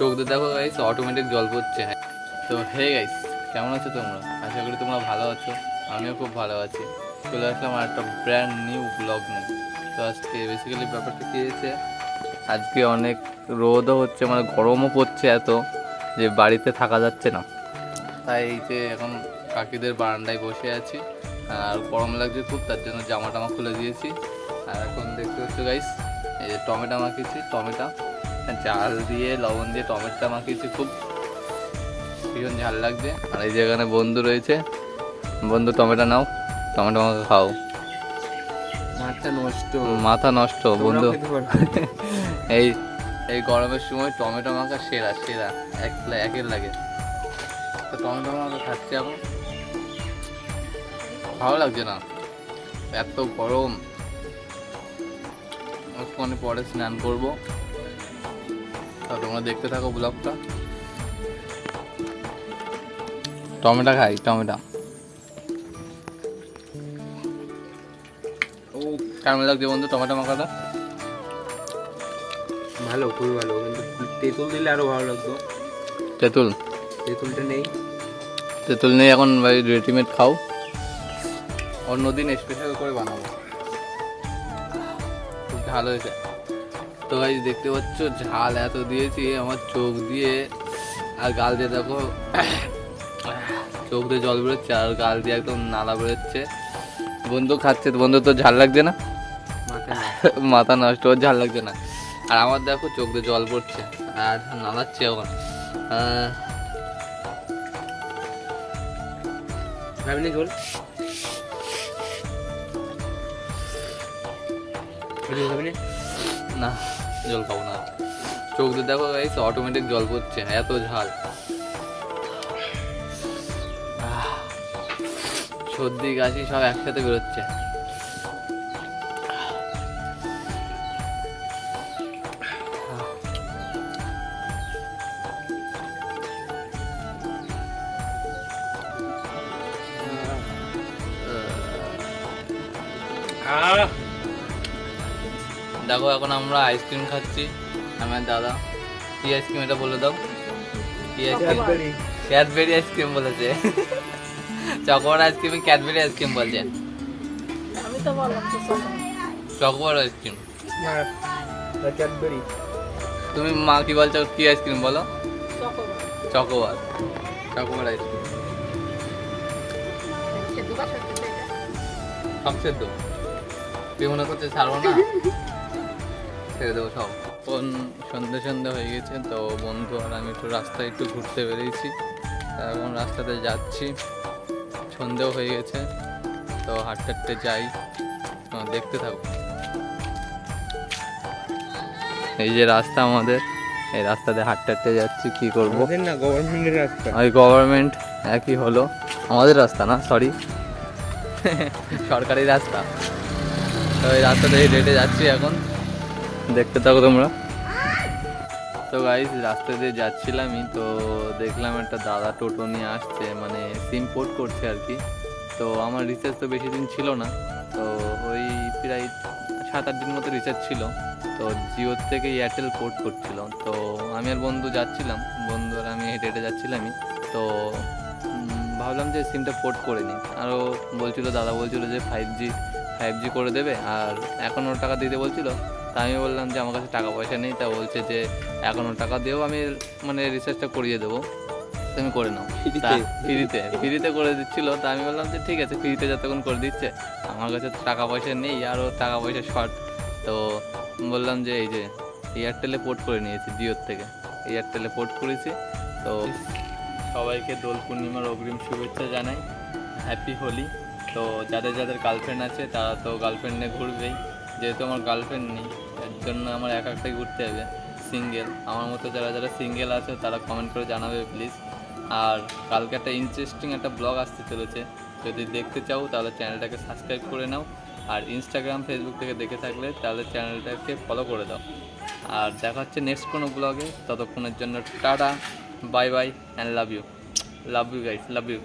চোখ দিয়ে দেখো গাইস অটোমেটিক জল পড়ছে। হ্যাঁ তো হে গাইস কেমন আছো তোমরা? আশা করি তোমরা ভালো আছো, আমিও খুব ভালো আছি। চলে আসলাম আর একটা ব্র্যান্ড নিউ ব্লগ নিয়ে। তো আজকে বেসিক্যালি ব্যাপারটা কী হয়েছে, আজকে অনেক রোদও হচ্ছে মানে গরমও পড়ছে এত যে বাড়িতে থাকা যাচ্ছে না। তাই এই যে এখন কাকিদের বারান্দায় বসে আছি, আর গরম লাগছে খুব, তার জন্য জামা টামা খুলে দিয়েছি। আর এখন দেখতে হচ্ছে গাইস এই যে টমেটো মাখিয়েছি, টমেটো। জাল দিয়ে লবণ দিয়ে টমেটোটা মাখিয়েছি খুব ভীষণ ঝাল লাগছে। আর এই যে এখানে বন্ধু রয়েছে। বন্ধু টমেটো নাও। টমেটো মাখা খাও। মাথা নষ্ট। মাথা নষ্ট বন্ধু। এই এই গরমের সময় টমেটো মাখা সেরা সেরা। এক একের লাগে। তো টমেটো মাখা খাচ্ছি এখন। ভালো লাগছে না। এত গরম। একটুখানি পরে স্নান করব। তা তোমরা দেখতে থাকো ব্লগটা। টমেটো খাই টমেটো। ও কেমন লাগছে বন্ধু টমেটো মাখাটা? ভালো খুবই ভালো কিন্তু তেঁতুল দিলে আরও ভালো লাগতো। তেঁতুল? তেঁতুলটা নেই। তেঁতুল নেই এখন ভাই রেডিমেড খাও। অন্যদিন স্পেশাল করে বানাবো। খুব ঝাল হয়েছে। তো ভাই দেখতে পাচ্ছ? ঝাল এত দিয়েছি আমার চোখ দিয়ে। আর গাল দিয়ে দেখো চোখ দিয়ে জল বেরোচ্ছে আর গাল দিয়ে একদম নালা বেরোচ্ছে। বন্ধু খাচ্ছে তো বন্ধু তো ঝাল লাগছে না? মাথা নষ্ট। ওর ঝাল লাগছে না। আর আমার দেখো চোখ দিয়ে জল পড়ছে। আর নালাচ্ছে এখন। আহ, ভাবিনি ঝোল ঝোল খাবি না? জল খাব না চোখ দিয়ে দেখো গাইস অটোমেটিক জল পড়ছে, এত ঝাল সর্দি, কাশি সব একসাথে বেরোচ্ছে আহ! দেখো এখন আমরা আইসক্রিম খাচ্ছি আমার দাদা। কি আইসক্রিম এটা বলে দাও? কি ice cream Cadbury. Cadbury ice cream বলেছে। Chocobar ice cream Cadbury ice cream বলছেন আমি তো বললাম চকোবার। Ice cream Cadbury. তুমি মা কি বলছো? কি আইসক্রিম বলো? চকোবার। চকোবার। আইসক্রিম সে দুবার সত্যি? তো সব সেদ্ধ। তুই মনে করছে ছাড়বো না? ছেড়ে দেবো সব। এখন সন্ধে সন্ধে হয়ে গেছে তো বন্ধু আর আমি একটু রাস্তায় একটু ঘুরতে বেরিয়েছি। এখন রাস্তাতে যাচ্ছি। সন্ধেও হয়ে গেছে তো হাঁটতে হাঁটতে যাই। তো দেখতে থাকো। এই যে রাস্তা আমাদের এই রাস্তাতে হাঁটতে হাঁটতে যাচ্ছি কি করব? না গভর্নমেন্টের রাস্তা। ওই গভর্নমেন্ট একই হলো। আমাদের রাস্তা না সরি সরকারি রাস্তা। তো এই রাস্তাতে হেঁটে যাচ্ছি এখন। দেখতে থাকো তোমরা। তো গাইজ রাস্তা দিয়ে যাচ্ছিলামই, তো দেখলাম একটা দাদা টোটো নিয়ে আসছে মানে সিম পোর্ট করছে আর কি। তো আমার রিচার্জ তো বেশি দিন ছিল না, তো ওই প্রায় সাত আট দিন মতো রিচার্জ ছিল। তো জিওর থেকে এয়ারটেল পোর্ট করছিল। তো আমি আর বন্ধু যাচ্ছিলাম, বন্ধু আর আমি হেঁটে হেঁটে যাচ্ছিলামই। তো ভাবলাম যে সিমটা পোর্ট করে নিই। আরও বলছিল, দাদা বলছিল যে ফাইভ জি ফাইভ জি করে দেবে আর এখন ওর টাকা দিতে বলছিল। তা আমি বললাম যে আমার কাছে টাকা পয়সা নেই তা বলছে যে একান্ন টাকা দিয়েও আমি মানে রিচার্জটা করিয়ে দেবো। তুমি করে নাও। ফ্রিতে? ফ্রিতে ফ্রিতে করে দিচ্ছিল। তা আমি বললাম যে ঠিক আছে ফ্রিতে যতক্ষণ করে দিচ্ছে আমার কাছে তো টাকা পয়সা নেই আর আরও টাকা পয়সা শর্ট তো বললাম যে এই যে এয়ারটেলে পোর্ট করে নিয়েছি জিওর থেকে। এয়ারটেলে পোর্ট করেছি তো সবাইকে দোল পূর্ণিমার অগ্রিম শুভেচ্ছা জানাই। হ্যাপি হোলি তো যাদের যাদের গার্লফ্রেন্ড আছে, তারা তো গার্লফ্রেন্ড নিয়ে ঘুরবেই। যেহেতু আমার গার্লফ্রেন্ড নেই, এর জন্য আমার এক একটাই ঘুরতে হবে সিঙ্গেল আমার মতো যারা যারা সিঙ্গেল আছে, তারা কমেন্ট করে জানাবে প্লিজ আর কালকে একটা ইন্টারেস্টিং একটা ব্লগ আসতে চলেছে, যদি দেখতে চাও, তাহলে চ্যানেলটাকে সাবস্ক্রাইব করে নাও। আর ইনস্টাগ্রাম ফেসবুক থেকে দেখে থাকলে, তাহলে চ্যানেলটাকে ফলো করে দাও। আর দেখা হচ্ছে নেক্সট কোনো ব্লগে ততক্ষণের জন্য ta ta bye bye and love you love you guys love you